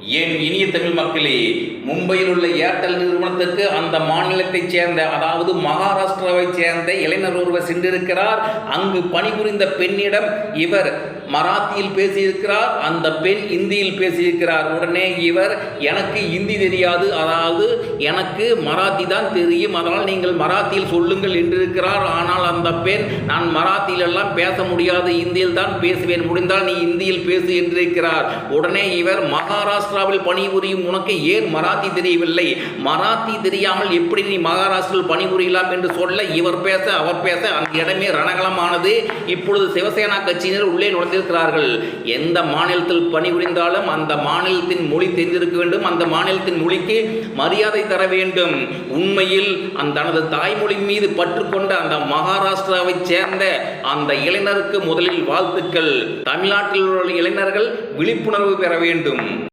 ஏன் இனிய தமிழ் மக்களே மும்பையில் உள்ள ஏர்டெல் நிறுவனத்துக்கு அந்த மாநிலத்தைச் சேர்ந்த அதாவது மகாராஷ்டிராவைச் சேர்ந்த இளைஞர் ஒருவர் சென்றிருக்கிறார். அங்கு பணிபுரிந்த பெண்ணிடம் இவர் மராத்தியில் பேசியிருக்கிறார் அந்த பெண் இந்தியில் பேசியிருக்கிறார். உடனே இவர் எனக்கு இந்தி தெரியாது அதாவது எனக்கு மராத்தி தான் தெரியும் அதனால் நீங்கள் மராத்தியில் சொல்லுங்கள் என்றிருக்கிறார் ஆனால் அந்த பெண் நான் மராத்தியில் எல்லாம் பேச முடியாது இந்தியில் தான் பேசுவேன் முடிந்தால் நீ இந்தியில் பேசு என்றிருக்கிறார் உடனே இவர் மகாராஷ்டிராவில் பணிபுரியும் உனக்கு ஏன் மராத்தி தெரியவில்லை? மராத்தி தெரியாமல் எப்படி நீ மகாராஷ்டிராவில் பணிபுரியலாம்? என்று சொல்ல இவர் பேச அவர் பேச அந்த இடமே ரணகலமானது இப்பொழுது சிவசேனா கட்சியினர் உள்ளே நுழைந்திருக்கிறார்கள் எந்த மாநிலத்தில் பணிபுரிந்தாலும் அந்த மாநிலத்தின் மொழி தெரிந்திருக்க வேண்டும். அந்த மாநிலத்தின் மொழிக்கு மரியாதை தர வேண்டும். உண்மையில் அந்த தனது தாய்மொழி மீது பற்றுக்கொண்ட அந்த மகாராஷ்டிராவைச் சேர்ந்த அந்த இளைஞருக்கு முதலில் வாழ்த்துக்கள். தமிழ்நாட்டில் உள்ள இளைஞர்கள் விழிப்புணர்வு பெற வேண்டும்.